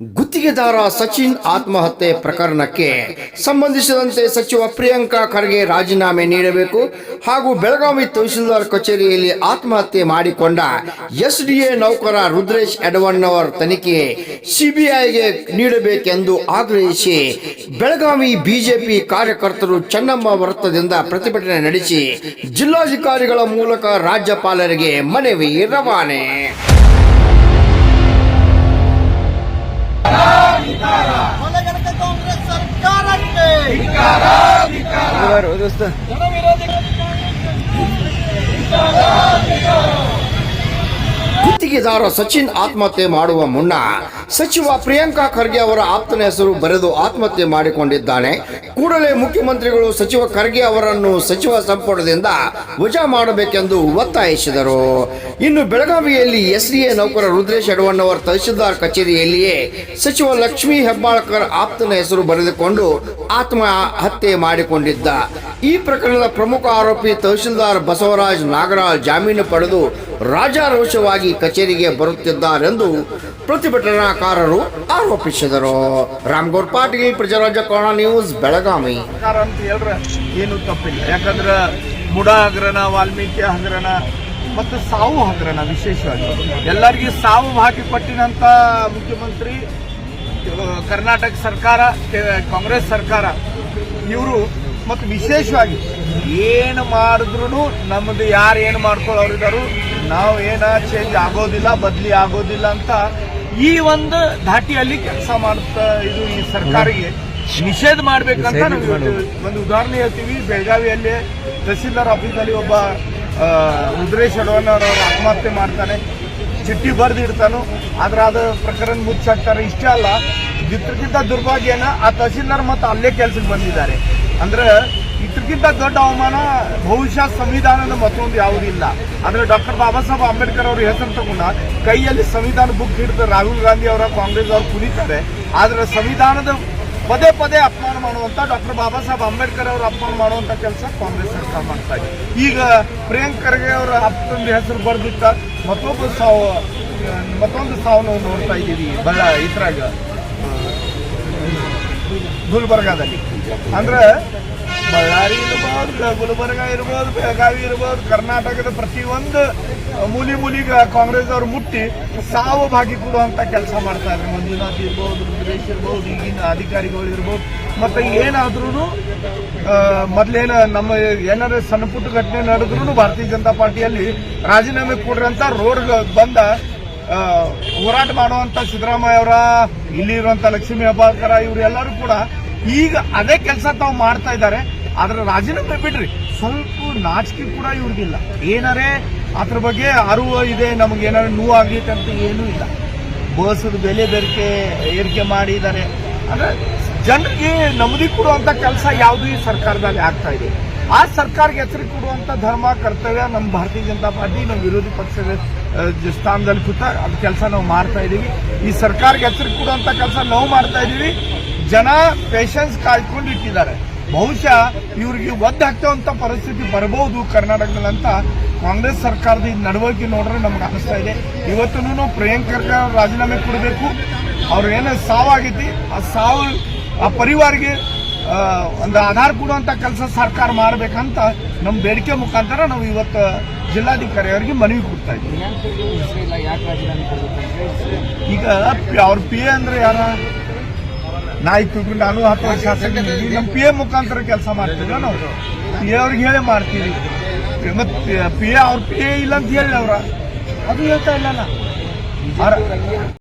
ಗುತ್ತಿಗೆದಾರ ಸಚಿನ್ ಆತ್ಮಹತ್ಯೆ ಪ್ರಕರಣಕ್ಕೆ ಸಂಬಂಧಿಸಿದಂತೆ ಸಚಿವ ಪ್ರಿಯಾಂಕಾ ಖರ್ಗೆ ರಾಜೀನಾಮೆ ನೀಡಬೇಕು ಹಾಗೂ ಬೆಳಗಾವಿ ತಹಶೀಲ್ದಾರ್ ಕಚೇರಿಯಲ್ಲಿ ಆತ್ಮಹತ್ಯೆ ಮಾಡಿಕೊಂಡ ಎಸ್ಡಿಎ ನೌಕರ ರುದ್ರೇಶ್ ಎಡವಣ್ಣವರ್ ತನಿಖೆ ಸಿಬಿಐಗೆ ನೀಡಬೇಕೆಂದು ಆಗ್ರಹಿಸಿ ಬೆಳಗಾವಿ ಬಿಜೆಪಿ ಕಾರ್ಯಕರ್ತರು ಚೆನ್ನಮ್ಮ ವೃತ್ತದಿಂದ ಪ್ರತಿಭಟನೆ ನಡೆಸಿ ಜಿಲ್ಲಾಧಿಕಾರಿಗಳ ಮೂಲಕ ರಾಜ್ಯಪಾಲರಿಗೆ ಮನವಿ ರವಾನೆ. ಗುತ್ತಿಗೆದಾರ ಸಚಿನ್ ಆತ್ಮಹತ್ಯೆ ಮಾಡುವ ಮುನ್ನ ಸಚಿವ ಪ್ರಿಯಾಂಕಾ ಖರ್ಗೆ ಅವರ ಆಪ್ತನ ಹೆಸರು ಬರೆದು ಆತ್ಮಹತ್ಯೆ ಮಾಡಿಕೊಂಡಿದ್ದಾನೆ. ಕೂಡಲೇ ಮುಖ್ಯಮಂತ್ರಿಗಳು ಸಚಿವ ಖರ್ಗೆ ಅವರನ್ನು ಸಚಿವ ಸಂಪುಟದಿಂದ ವಜಾ ಮಾಡಬೇಕೆಂದು ಒತ್ತಾಯಿಸಿದರು. ಇನ್ನು ಬೆಳಗಾವಿಯಲ್ಲಿ ಎಸ್ಡಿಎ ನೌಕರ ರುದ್ರೇಶ್ ಅಡವಣ್ಣವರ ತಹಶೀಲ್ದಾರ್ ಕಚೇರಿಯಲ್ಲಿಯೇ ಸಚಿವ ಲಕ್ಷ್ಮೀ ಹೆಬ್ಬಾಳ್ಕರ್ ಆಪ್ತನ ಹೆಸರು ಬರೆದುಕೊಂಡು ಆತ್ಮಹತ್ಯೆ ಮಾಡಿಕೊಂಡಿದ್ದ. ಈ ಪ್ರಕರಣದ ಪ್ರಮುಖ ಆರೋಪಿ ತಹಶೀಲ್ದಾರ್ ಬಸವರಾಜ್ ನಾಗರಾಜ್ ಜಾಮೀನು ಪಡೆದು ರಾಜಾರೋಷವಾಗಿ ಕಚೇರಿಗೆ ಬರುತ್ತಿದ್ದಾರೆಂದು ಪ್ರತಿಭಟನಾಕಾರರು ಆರೋಪಿಸಿದರು. ರಾಮ್ಗೌರ್ ಪಾಟೀಲ್, ಪ್ರಜಾರಾಜ್ಯ ಕನ್ನಡ ನ್ಯೂಸ್, ಬೆಳಗಾವಿ. ಏನು ತಪ್ಪಿಲ್ಲ. ಯಾಕಂದ್ರೆ ಮುಡ ಹಗರಣ, ವಾಲ್ಮೀಕಿ ಹಗರಣ ಮತ್ತು ಸಾವು ಹಗರಣ ವಿಶೇಷವಾಗಿ. ಎಲ್ಲರಿಗೂ ಸಾವು ಹಾಕಿಕೊಟ್ಟಿನಂತ ಮುಖ್ಯಮಂತ್ರಿ ಕರ್ನಾಟಕ ಸರ್ಕಾರ ಕಾಂಗ್ರೆಸ್ ಸರ್ಕಾರ, ಇವರು ಮತ್ತು ವಿಶೇಷವಾಗಿ ಏನು ಮಾಡಿದ್ರು ನಮ್ಮದು ಯಾರು ಏನು ಮಾಡ್ಕೊಳ್ಳೋರಿದ್ದಾರು ನಾವು ಏನ ಚೇಂಜ್ ಆಗೋದಿಲ್ಲ ಬದಲಿ ಆಗೋದಿಲ್ಲ ಅಂತ ಈ ಒಂದು ಧಾಟಿಯಲ್ಲಿ ಕೆಲಸ ಮಾಡ್ತಾ ಇದು ಈ ಸರ್ಕಾರಿಗೆ ನಿಷೇಧ ಮಾಡ್ಬೇಕಂತ ಒಂದು ಉದಾಹರಣೆ ಹೇಳ್ತೀವಿ ಬೆಳಗಾವಿಯಲ್ಲಿ ತಹಸೀಲ್ದಾರ್ ಆಫೀಸಲ್ಲಿ ಒಬ್ಬ ರುದ್ರೇಶ್ ಅಡವಣ್ಣವ್ರು ಅವ್ರು ಆತ್ಮಹತ್ಯೆ ಮಾಡ್ತಾನೆ ಚಿಟ್ಟಿ ಬರೆದಿಡ್ತಾನು ಆದ್ರೆ ಅದು ಪ್ರಕರಣ ಮುಚ್ಚಾಕ್ತಾರೆ. ಇಷ್ಟೇ ಅಲ್ಲ ಇದ್ರಕ್ಕಿಂತ ದುರ್ಭಾಗ್ಯನ ಆ ತಹಸೀಲ್ದಾರ್ ಮತ್ತು ಅಲ್ಲೇ ಕೆಲ್ಸಕ್ಕೆ ಬಂದಿದ್ದಾರೆ. ಅಂದ್ರೆ ಇದಕ್ಕಿಂತ ದೊಡ್ಡ ಅವಮಾನ ಬಹುಶಃ ಸಂವಿಧಾನದ ಮತ್ತೊಂದು ಯಾವುದಿಲ್ಲ. ಅಂದ್ರೆ ಡಾಕ್ಟರ್ ಬಾಬಾ ಸಾಹೇಬ್ ಅಂಬೇಡ್ಕರ್ ಅವ್ರ ಹೆಸರು ತಗೊಂಡ ಕೈಯಲ್ಲಿ ಸಂವಿಧಾನ ಬುಕ್ ಹಿಡಿದು ರಾಹುಲ್ ಗಾಂಧಿ ಅವರ ಕಾಂಗ್ರೆಸ್ ಅವರು ಕುಣಿತಾರೆ ಆದ್ರೆ ಸಂವಿಧಾನದ ಪದೇ ಪದೇ ಅಪಮಾನ ಮಾಡುವಂಥ ಡಾಕ್ಟರ್ ಬಾಬಾ ಸಾಹೇಬ್ ಅಂಬೇಡ್ಕರ್ ಅವರು ಅಪಮಾನ ಮಾಡುವಂಥ ಕೆಲಸ ಕಾಂಗ್ರೆಸ್ ಸರ್ಕಾರ ಮಾಡ್ತಾ ಇದೆ. ಈಗ ಪ್ರಿಯಾಂಕ್ ಖರ್ಗೆ ಅವರ ಅಪ್ಪಂದು ಹೆಸರು ಬರೆದಿಟ್ಟ ಮತ್ತೊಬ್ಬ ಸಾವು, ಮತ್ತೊಂದು ಸಾವು ನಾವು ನೋಡ್ತಾ ಇದ್ದೀವಿ ಬಳ್ಳ ಇದ್ರಾಗ ಗುಲ್ಬರ್ಗಾದಲ್ಲಿ. ಅಂದ್ರೆ ಬಳ್ಳಾರಿ ಇರ್ಬೋದು, ಗುಲ್ಬರ್ಗ ಇರ್ಬೋದು, ಬೆಳಗಾವಿ ಇರ್ಬೋದು, ಕರ್ನಾಟಕದ ಪ್ರತಿಯೊಂದು ಮೂಲಿ ಮೂಲಿಗೆ ಕಾಂಗ್ರೆಸ್ ಅವರು ಮುಟ್ಟಿ ಸಾವು ಭಾಗಿ ಕೊಡುವಂತ ಕೆಲಸ ಮಾಡ್ತಾ ಇದ್ರು ಮಂಜುನಾಥ್ ಇರ್ಬೋದು ರುದ್ರೇಶ್ ಇರ್ಬೋದು, ಈಗಿನ ಅಧಿಕಾರಿಗಳು ಇರ್ಬೋದು. ಮತ್ತೆ ಏನಾದ್ರೂ ಮೊದ್ಲೇನ ನಮ್ಮ ಏನಾದ್ರು ಸಣ್ಣ ಪುಟ್ಟ ಘಟನೆ ನಡೆದ್ರು ಭಾರತೀಯ ಜನತಾ ಪಾರ್ಟಿಯಲ್ಲಿ ರಾಜೀನಾಮೆ ಕೊಡ್ರಂತ ರೋಡ್ ಬಂದ ಹೋರಾಟ ಮಾಡುವಂತ ಸಿದ್ದರಾಮಯ್ಯ ಅವರ ಇಲ್ಲಿ ಇರುವಂತ ಲಕ್ಷ್ಮೀ ಹೆಬ್ಬಾಳ್ಕರ ಇವರೆಲ್ಲರೂ ಕೂಡ ಈಗ ಅದೇ ಕೆಲಸ ತಾವು ಮಾಡ್ತಾ ಇದ್ದಾರೆ. ಆದ್ರೆ ರಾಜೀನಾಮೆ ಬಿಡ್ರಿ. ಸ್ವಲ್ಪ ನಾಚಿಕೆ ಕೂಡ ಇವ್ರಿಗಿಲ್ಲ. ಏನಾರೇ ಅದ್ರ ಬಗ್ಗೆ ಅರಿವು ಇದೆ, ನಮ್ಗೆ ಏನಾರು ನೋವು ಆಗಿತ್ತು ಅಂತ ಏನೂ ಇಲ್ಲ. ಬಸ್ಸದ ಬೆಲೆ ಬೇರಿಕೆ ಏರಿಕೆ ಮಾಡಿದ್ದಾರೆ. ಅಂದ್ರೆ ಜನರಿಗೆ ನಮ್ಮದಿ ಕೊಡುವಂತ ಕೆಲಸ ಯಾವುದು ಈ ಸರ್ಕಾರದಲ್ಲಿ ಆಗ್ತಾ ಇದೆ. ಆ ಸರ್ಕಾರಕ್ಕೆ ಎಚ್ಚರಿಕೆ ಕೊಡುವಂತ ಧರ್ಮ, ಕರ್ತವ್ಯ ನಮ್ಮ ಭಾರತೀಯ ಜನತಾ ಪಾರ್ಟಿ, ನಮ್ಮ ವಿರೋಧಿ ಪಕ್ಷದ ಸ್ಥಾನದಲ್ಲಿ ಕೂತ ಅದು ಕೆಲಸ ನಾವು ಮಾಡ್ತಾ ಇದೀವಿ. ಈ ಸರ್ಕಾರಕ್ಕೆ ಎಚ್ಚರಿಕೆ ಕೊಡುವಂತ ಕೆಲಸ ನಾವು ಮಾಡ್ತಾ ಇದೀವಿ. ಜನ ಪೇಷನ್ಸ್ ಕಾಯ್ಕೊಂಡು ಇಟ್ಟಿದ್ದಾರೆ ಬಹುಶಃ ಇವ್ರಿಗೆ ಒದ್ದು ಹಾಕ್ತವಂತ ಪರಿಸ್ಥಿತಿ ಬರಬಹುದು ಕರ್ನಾಟಕದಲ್ಲಿ ಅಂತ ಕಾಂಗ್ರೆಸ್ ಸರ್ಕಾರದ ಈ ನಡವಳಿಕೆ ನೋಡ್ರೆ ನಮ್ಗೆ ಅನಿಸ್ತಾ ಇದೆ. ಇವತ್ತೂ ಪ್ರಿಯಾಂಕರ್ ರಾಜೀನಾಮೆ ಕೊಡಬೇಕು. ಅವ್ರ ಏನ ಸಾವಾಗೈತಿ ಆ ಸಾವು ಆ ಪರಿವಾರಿಗೆ ಒಂದು ಆಧಾರ್ ಕೊಡುವಂತ ಕೆಲಸ ಸರ್ಕಾರ ಮಾಡ್ಬೇಕಂತ ನಮ್ಮ ಬೇಡಿಕೆ ಮುಖಾಂತರ ನಾವು ಇವತ್ತು ಜಿಲ್ಲಾಧಿಕಾರಿ ಅವರಿಗೆ ಮನವಿ ಕೊಡ್ತಾ ಇದ್ದೀವಿ. ಈಗ ಅವ್ರ ಪಿ ಎ ಅಂದ್ರೆ ಯಾರ? ನಾ ತಿಳ್ಕೊಂಡು ನಾನು ಹತ್ತು ವರ್ಷ ಶಾಸಕ ನಮ್ಮ ಪಿ ಎ ಮುಖಾಂತರ ಕೆಲಸ ಮಾಡ್ತೀವಿ ನಾವು ಪಿ ಎ ಅವ್ರಿಗೆ ಹೇಳೇ ಮಾಡ್ತೀವಿ ಮತ್ತೆ ಪಿ ಎ ಅವ್ರ ಪಿ ಎ ಇಲ್ಲ ಅಂತ ಹೇಳಿ ಅವ್ರ ಅದು ಹೇಳ್ತಾ ಇಲ್ಲ